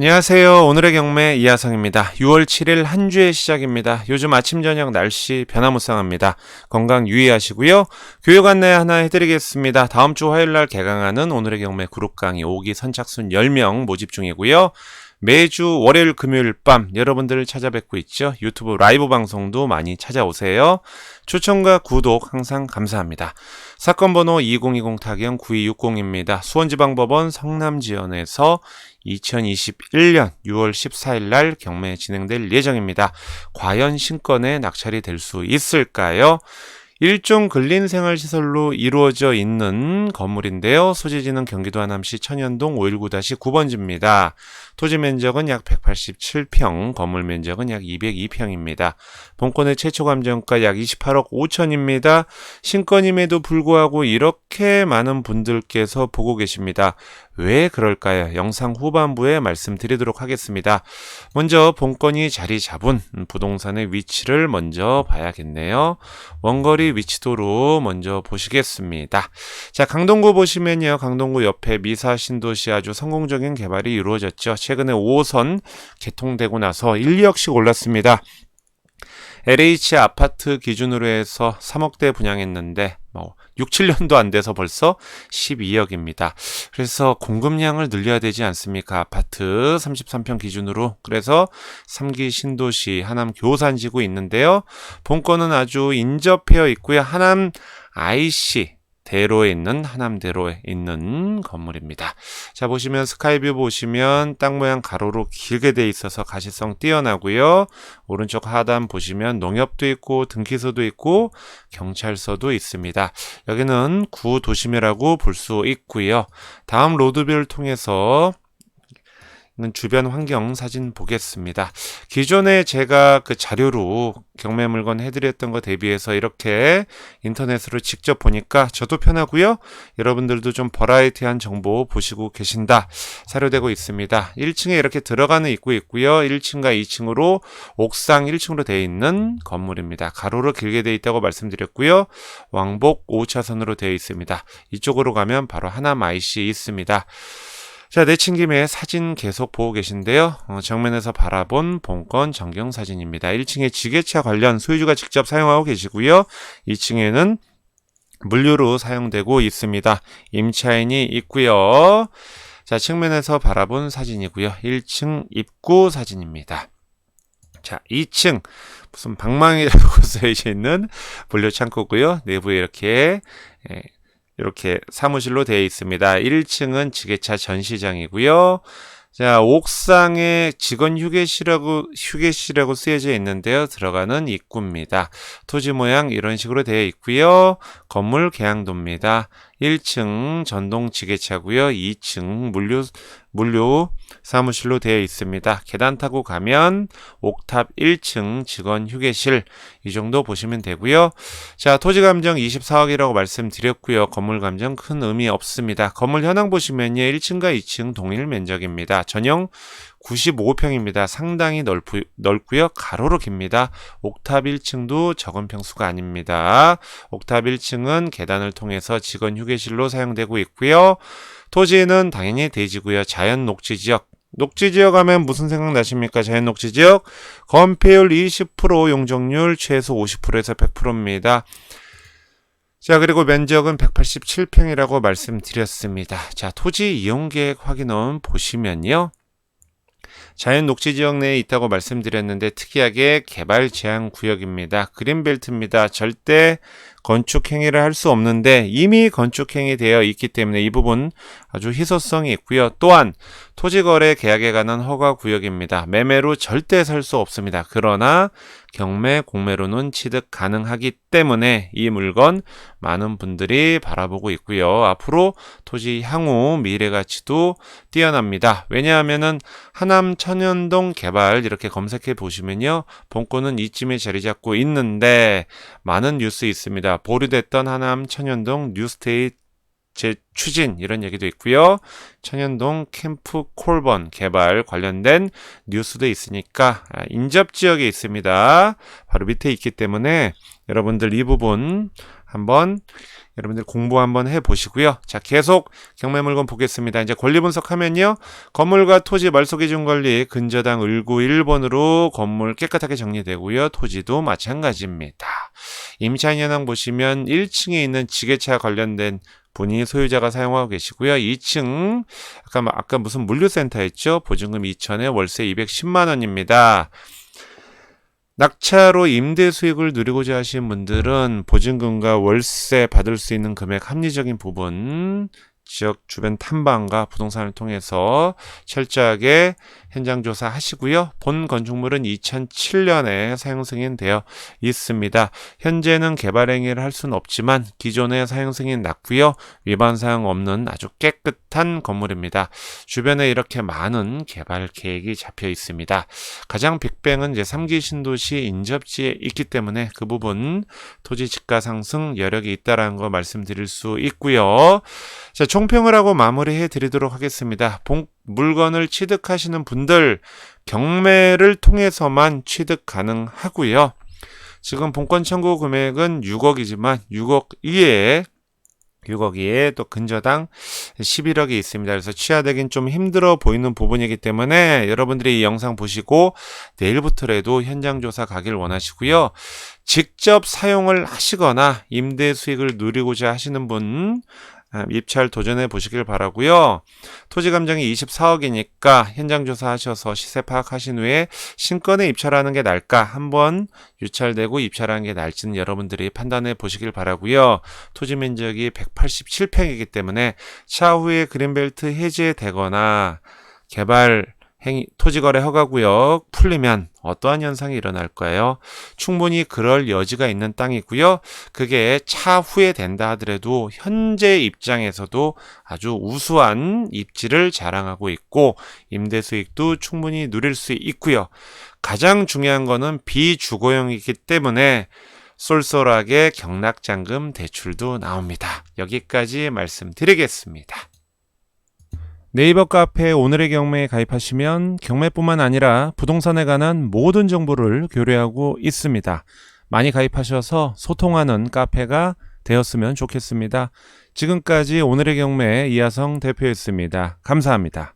안녕하세요. 오늘의 경매 이하성입니다. 6월 7일 한 주의 시작입니다. 요즘 아침 저녁 날씨 변화무쌍합니다. 건강 유의하시고요. 교육 안내 하나 해드리겠습니다. 다음 주 화요일 날 개강하는 오늘의 경매 그룹 강의 5기 선착순 10명 모집 중이고요. 매주 월요일 금요일 밤 여러분들을 찾아뵙고 있죠. 유튜브 라이브 방송도 많이 찾아오세요. 추천과 구독 항상 감사합니다. 사건 번호 2020 타경 9260입니다. 수원지방법원 성남지연에서 2021년 6월 14일 날 경매 진행될 예정입니다. 과연 신건에 낙찰이 될 수 있을까요? 일종 근린생활시설로 이루어져 있는 건물인데요. 소재지는 경기도 하남시 천연동 519-9번지입니다. 토지 면적은 약 187평, 건물 면적은 약 202평입니다. 본건의 최초 감정가 약 28억 5천입니다. 신건임에도 불구하고 이렇게 많은 분들께서 보고 계십니다. 왜 그럴까요? 영상 후반부에 말씀드리도록 하겠습니다. 먼저 본건이 자리 잡은 부동산의 위치를 먼저 봐야겠네요. 원거리 위치도로 먼저 보시겠습니다. 자, 강동구 보시면요. 강동구 옆에 미사 신도시 아주 성공적인 개발이 이루어졌죠. 최근에 5호선 개통되고 나서 1, 2억씩 올랐습니다. LH 아파트 기준으로 해서 3억대 분양했는데 뭐 6, 7년도 안 돼서 벌써 12억입니다. 그래서 공급량을 늘려야 되지 않습니까? 아파트 33평 기준으로. 그래서 3기 신도시 하남 교산지구 있는데요. 본건은 아주 인접해 있고요. 하남 IC 대로에 있는 하남대로에 있는 건물입니다. 자 보시면 스카이뷰 보시면 땅 모양 가로로 길게 돼 있어서 가시성 뛰어나고요. 오른쪽 하단 보시면 농협도 있고 등기소도 있고 경찰서도 있습니다. 여기는 구도심이라고 볼 수 있고요. 다음 로드뷰를 통해서 주변 환경 사진 보겠습니다. 기존에 제가 그 자료로 경매 물건 해드렸던 거 대비해서 이렇게 인터넷으로 직접 보니까 저도 편하고요. 여러분들도 좀 버라이티한 정보 보시고 계신다. 사료되고 있습니다. 1층에 이렇게 들어가는 입구 있고요. 1층과 2층으로 옥상 1층으로 되어 있는 건물입니다. 가로로 길게 되어 있다고 말씀드렸고요. 왕복 5차선으로 되어 있습니다. 이쪽으로 가면 바로 하남 IC 있습니다. 자, 내친 김에 사진 계속 보고 계신데요. 어, 정면에서 바라본 본건 전경 사진입니다. 1층에 지게차 관련 소유주가 직접 사용하고 계시고요. 2층에는 물류로 사용되고 있습니다. 임차인이 있고요. 자, 측면에서 바라본 사진이고요. 1층 입구 사진입니다. 자, 2층 무슨 방망이라고 쓰여져 있는 물류 창고고요. 내부에 이렇게 예, 이렇게 사무실로 되어 있습니다. 1층은 지게차 전시장이고요. 자, 옥상에 직원 휴게실하고 휴게실이라고 쓰여져 있는데요. 들어가는 입구입니다. 토지 모양 이런 식으로 되어 있고요. 건물 계양도입니다. 1층 전동 지게차고요. 2층 물류 물류 사무실로 되어 있습니다. 계단 타고 가면 옥탑 1층 직원 휴게실 이 정도 보시면 되고요. 자, 토지 감정 24억이라고 말씀드렸고요. 건물 감정 큰 의미 없습니다. 건물 현황 보시면요. 1층과 2층 동일 면적입니다. 전용 95평입니다. 상당히 넓고, 넓고요. 가로로 깁니다. 옥탑 1층도 적은 평수가 아닙니다. 옥탑 1층은 계단을 통해서 직원 휴게실로 사용되고 있고요. 토지는 당연히 대지고요. 자연 녹지 지역. 녹지 지역 하면 무슨 생각 나십니까? 자연 녹지 지역. 건폐율 20%, 용적률 최소 50%에서 100%입니다. 자, 그리고 면적은 187평이라고 말씀드렸습니다. 자, 토지 이용 계획 확인원 보시면요. 자연 녹지 지역 내에 있다고 말씀드렸는데 특이하게 개발 제한 구역입니다. 그린벨트입니다. 절대 건축 행위를 할 수 없는데 이미 건축 행위 되어 있기 때문에 이 부분 아주 희소성이 있고요. 또한 토지거래 계약에 관한 허가 구역입니다. 매매로 절대 살 수 없습니다. 그러나 경매, 공매로는 취득 가능하기 때문에 이 물건 많은 분들이 바라보고 있고요. 앞으로 토지 향후 미래 가치도 뛰어납니다. 왜냐하면은 하남 천연동 개발 이렇게 검색해 보시면요. 본권은 이쯤에 자리 잡고 있는데 많은 뉴스 있습니다. 보류됐던 하남 천연동 뉴스테이트 재추진 이런 얘기도 있고요. 천연동 캠프 콜번 개발 관련된 뉴스도 있으니까 아, 인접 지역에 있습니다. 바로 밑에 있기 때문에 여러분들 이 부분 한번 여러분들 공부 한번 해 보시고요. 자, 계속 경매 물건 보겠습니다. 이제 권리 분석하면요. 건물과 토지 말소 기준 권리 근저당 을구 1번으로 건물 깨끗하게 정리되고요. 토지도 마찬가지입니다. 임차인 현황 보시면 1층에 있는 지게차 관련된 분이 소유자가 사용하고 계시고요. 2층 아까 아까 무슨 물류센터 했죠? 보증금 2천에 월세 210만 원입니다. 낙차로 임대 수익을 누리고자 하시는 분들은 보증금과 월세 받을 수 있는 금액 합리적인 부분 지역 주변 탐방과 부동산을 통해서 철저하게 현장 조사 하시고요. 본 건축물은 2007년에 사용 승인되어 있습니다. 현재는 개발 행위를 할 수는 없지만 기존의 사용 승인 났고요. 위반 사항 없는 아주 깨끗한 건물입니다. 주변에 이렇게 많은 개발 계획이 잡혀 있습니다. 가장 빅뱅은 이제 3기 신도시 인접지에 있기 때문에 그 부분 토지 지가 상승 여력이 있다라는 거 말씀드릴 수 있고요. 자, 총 평을 하고 마무리해 드리도록 하겠습니다. 본, 물건을 취득하시는 분들 경매를 통해서만 취득 가능하고요. 지금 본권 청구 금액은 6억이지만 6억 이외에 6억 이에 또 근저당 11억이 있습니다. 그래서 취하되긴 좀 힘들어 보이는 부분이기 때문에 여러분들이 이 영상 보시고 내일부터라도 현장 조사 가길 원하시고요. 직접 사용을 하시거나 임대 수익을 누리고자 하시는 분 아, 입찰 도전해 보시길 바라고요. 토지 감정이 24억이니까 현장 조사하셔서 시세 파악하신 후에 신권에 입찰하는 게 나을까 한번 유찰되고 입찰하는 게 나을지는 여러분들이 판단해 보시길 바라고요. 토지 면적이 187평이기 때문에 차후에 그린벨트 해제되거나 개발 행위, 토지거래 허가구역 풀리면 어떠한 현상이 일어날까요? 충분히 그럴 여지가 있는 땅이고요. 그게 차후에 된다 하더라도 현재 입장에서도 아주 우수한 입지를 자랑하고 있고 임대 수익도 충분히 누릴 수 있고요. 가장 중요한 거는 비주거용이기 때문에 쏠쏠하게 경락잔금 대출도 나옵니다. 여기까지 말씀드리겠습니다. 네이버 카페 오늘의 경매에 가입하시면 경매뿐만 아니라 부동산에 관한 모든 정보를 교류하고 있습니다. 많이 가입하셔서 소통하는 카페가 되었으면 좋겠습니다. 지금까지 오늘의 경매 이하성 대표였습니다. 감사합니다.